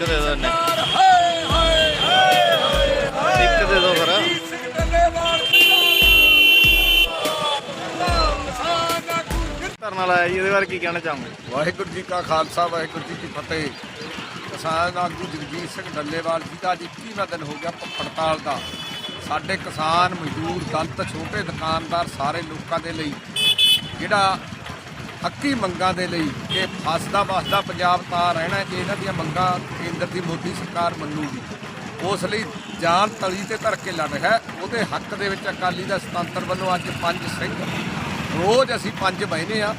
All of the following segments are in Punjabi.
ਇੱਕ ਦੇ ਦੋ ਨੇ। ਇੱਕ ਦੇ ਦੋ ਫਿਰ। ਧਰਨਾ ਲਾਇਆ ਜੀ ਇਹਦੇ ਬਾਰੇ ਕੀ ਕਹਿਣਾ ਚਾਹੋਗੇ? ਵਾਹਿਗੁਰੂ ਜੀ ਕਾ ਖਾਲਸਾ ਵਾਹਿਗੁਰੂ ਜੀ ਕੀ ਫਤਿਹ। ਕਿਸਾਨ ਆਗੂ ਜਗਜੀਤ ਸਿੰਘ ਡੱਲੇਵਾਲ ਜੀ ਦਾ ਅੱਜ 21ਵਾਂ ਦਿਨ ਹੋ ਗਿਆ ਪ- ਪੜਤਾਲ ਦਾ। ਸਾਡੇ ਕਿਸਾਨ ਮਜ਼ਦੂਰ ਦਲਤ ਛੋਟੇ ਦੁਕਾਨਦਾਰ ਸਾਰੇ ਲੋਕਾਂ ਦੇ ਲਈ ਜਿਹੜਾ ਹੱਕੀ ਮੰਗਾਂ ਦੇ ਲਈ ਕਿ ਫਸਦਾ ਵਸਦਾ ਪੰਜਾਬ ਤਾਂ ਰਹਿਣਾ ਜੇ ਇਹਨਾਂ ਦੀਆਂ ਮੰਗਾਂ ਕੇਂਦਰ ਦੀ ਮੋਦੀ ਸਰਕਾਰ ਮੰਨੂਗੀ। ਉਸ ਲਈ ਜਾਨ ਤਲੀ ਤੇ ਧਰ ਕੇ ਲੜ ਰਿਹਾ ਉਹਦੇ ਹੱਕ ਦੇ ਵਿੱਚ ਅਕਾਲੀ ਦਾ ਸੁਤੰਤਰ ਵੱਲੋਂ ਅੱਜ ਪੰਜ ਸਿੰਘ। ਰੋਜ਼ ਅਸੀਂ ਪੰਜ ਮਹੀਨੇ ਆ।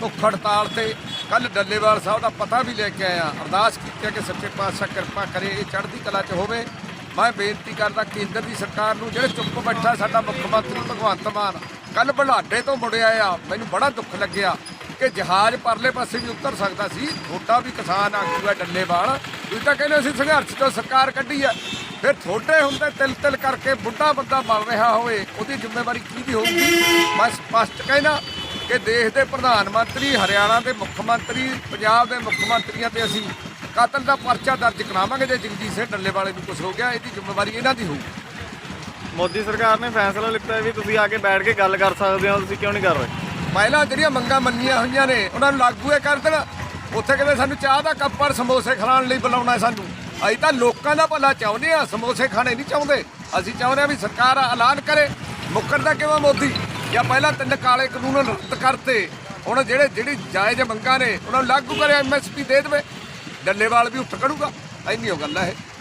ਭੁੱਖ ਹੜਤਾਲ ਤੇ ਕੱਲ ਡੱਲੇਵਾਲ ਸਾਹਿਬ ਦਾ ਪਤਾ ਵੀ ਲੈ ਕੇ ਆਇਆ। ਅਰਦਾਸ ਕੀਤੀ ਕਿ ਸੱਚੇ ਪਾਤਸ਼ਾਹ ਕਿਰਪਾ ਕਰੇ, ਇਹ ਚੜ੍ਹਦੀ ਕਲਾ 'ਚ ਹੋਵੇ। ਮੈਂ ਬੇਨਤੀ ਕਰਦਾ ਕੇਂਦਰ ਦੀ ਸਰਕਾਰ ਨੂੰ, ਜਿਹੜੇ ਚੁੱਪ ਬੈਠਾ ਸਾਡਾ ਮੁੱਖ ਮੰਤਰੀ ਭਗਵੰਤ ਮਾਨ ਕੱਲ ਬੁਲਾਡੇ ਤੋਂ ਮੁੜਿਆ ਆ, ਮੈਨੂੰ ਬੜਾ ਦੁੱਖ ਲੱਗਿਆ। ਕਿ ਜਹਾਜ਼ ਪਰਲੇ ਪਾਸੇ ਵੀ ਉਤਰ ਸਕਦਾ ਸੀ ਥੋੜਾ ਵੀ ਕਿਸਾਨ ਆਗੂ ਹੈ ਡੱਲੇਵਾਲ, ਤੁਸੀਂ ਤਾਂ ਕਹਿੰਦੇ ਅਸੀਂ ਸੰਘਰਸ਼ ਤੋਂ ਸਰਕਾਰ ਕੱਢੀ ਹੈ। ਫਿਰ ਥੋੜੇ ਹੁੰਦੇ ਤਿਲ ਤਿਲ ਕਰਕੇ ਬੁੱਢਾ ਬੰਦਾ ਬਣ ਰਿਹਾ ਹੋਵੇ, ਉਹਦੀ ਜ਼ਿੰਮੇਵਾਰੀ ਕੀ ਦੀ ਹੋਊਗੀ? ਮੈਂ ਸਪਸ਼ਟ ਕਹਿਣਾ ਕਿ ਦੇਸ਼ ਦੇ ਪ੍ਰਧਾਨ ਮੰਤਰੀ, ਹਰਿਆਣਾ ਦੇ ਮੁੱਖ ਮੰਤਰੀ, ਪੰਜਾਬ ਦੇ ਮੁੱਖ ਮੰਤਰੀਆਂ ਤੇ ਅਸੀਂ ਕਤਲ ਦਾ ਪਰਚਾ ਦਰਜ ਕਰਾਵਾਂਗੇ ਜੇ ਜਗਜੀਤ ਸਿੰਘ ਡੱਲੇਵਾਲੇ ਨੂੰ ਕੁਝ ਹੋ ਗਿਆ, ਇਹਦੀ ਜ਼ਿੰਮੇਵਾਰੀ ਇਹਨਾਂ ਦੀ ਹੋਊਗੀ। ਮੋਦੀ ਸਰਕਾਰ ਨੇ ਫੈਸਲਾ ਲਿੱਤਾ ਵੀ ਤੁਸੀਂ ਆ ਕੇ ਬੈਠ ਕੇ ਗੱਲ ਕਰ ਸਕਦੇ ਹੋ, ਤੁਸੀਂ ਕਿਉਂ ਨਹੀਂ ਕਰ ਰਹੇ? ਪਹਿਲਾਂ ਜਿਹੜੀਆਂ ਮੰਗਾਂ ਮੰਨੀਆਂ ਹੋਈਆਂ ਨੇ, ਉਹਨਾਂ ਨੂੰ ਲਾਗੂ ਇਹ ਕਰ ਦੇਣਾ। ਉੱਥੇ ਕਹਿੰਦੇ ਸਾਨੂੰ ਚਾਹ ਦਾ ਕੱਪ ਪਰ ਸਮੋਸੇ ਖਾਣ ਲਈ ਬੁਲਾਉਣਾ ਸਾਨੂੰ। ਅਸੀਂ ਤਾਂ ਲੋਕਾਂ ਦਾ ਭਲਾ ਚਾਹੁੰਦੇ ਆ ਸਮੋਸੇ ਖਾਣੇ ਨਹੀਂ ਚਾਹੁੰਦੇ। ਅਸੀਂ ਚਾਹੁੰਦੇ ਆ ਵੀ ਸਰਕਾਰ ਐਲਾਨ ਕਰੇ। ਮੁੱਕਰਦਾ ਕਿਵੇਂ ਮੋਦੀ? ਜਾਂ ਪਹਿਲਾਂ ਤਿੰਨ ਕਾਲੇ ਕਾਨੂੰਨ ਰੱਦ ਕਰਤੇ। ਹੁਣ ਜਿਹੜੇ ਜਿਹੜੀ ਜਾਇਜ਼ ਮੰਗਾਂ ਨੇ, ਉਹਨਾਂ ਨੂੰ ਲਾਗੂ ਕਰੇ ਐਮਐਸਪੀ ਦੇ ਦੇਵੇ। ਡੱਲੇਵਾਲ ਵੀ ਉੱਠ ਖੜੂਗਾ। ਇੰਨੀ ਉਹ ਗੱਲ ਹੈ। ਇਹ